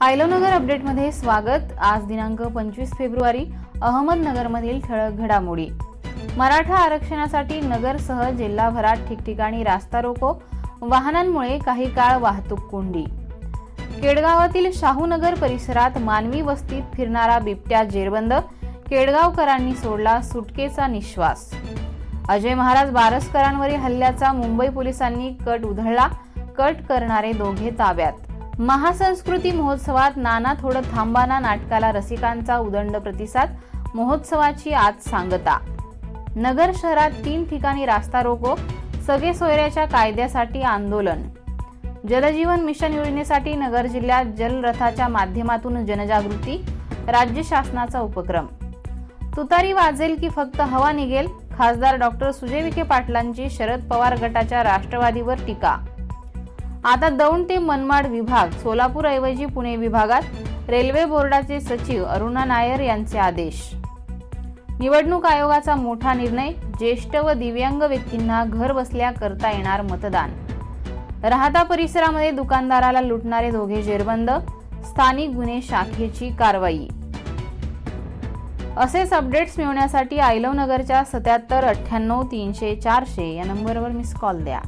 आयलोनगर अपडेटमध्ये स्वागत. आज दिनांक पंचवीस फेब्रुवारी अहमदनगरमधील ठळक घडामोडी. मराठा आरक्षणासाठी नगरसह जिल्हाभरात ठिकठिकाणी रास्ता रोको वाहनांमुळे काही काळ वाहतूक कोंडी. केडगावातील शाहूनगर परिसरात मानवी वस्तीत फिरणारा बिबट्या जेरबंद केडगावकरांनी सोडला सुटकेचा निश्वास. अजय महाराज बारसकरांवरील हल्ल्याचा मुंबई पोलिसांनी कट उधळला कट करणारे दोघे ताब्यात. महासंस्कृती महोत्सवात नाना थोडं थांबाना नाटकाला रसिकांचा उदंड प्रतिसाद महोत्सवाची आज सांगता. नगर शहरात तीन ठिकाणी रास्ता रोको सगळे सोयऱ्याच्या कायद्यासाठी आंदोलन. जलजीवन मिशन योजनेसाठी नगर जिल्ह्यात जलरथाच्या माध्यमातून जनजागृती राज्य शासनाचा उपक्रम. तुतारी वाजेल की फक्त हवा निघेल खासदार डॉक्टर सुजय विखे पाटलांची शरद पवार गटाच्या राष्ट्रवादीवर टीका. आता दौंड ते मनमाड विभाग सोलापूरऐवजी पुणे विभागात रेल्वे बोर्डाचे सचिव अरुणा नायर यांचे आदेश. निवडणूक आयोगाचा मोठा निर्णय ज्येष्ठ व दिव्यांग व्यक्तींना घर बसल्या करता येणार मतदान. राहता परिसरामध्ये दुकानदाराला लुटणारे दोघे जेरबंद स्थानिक गुन्हे शाखेची कारवाई. असेच अपडेट्स मिळवण्यासाठी आयलव नगरच्या सत्याहत्तर अठ्ठ्याण्णव तीनशे चारशे या नंबरवर मिस कॉल द्या.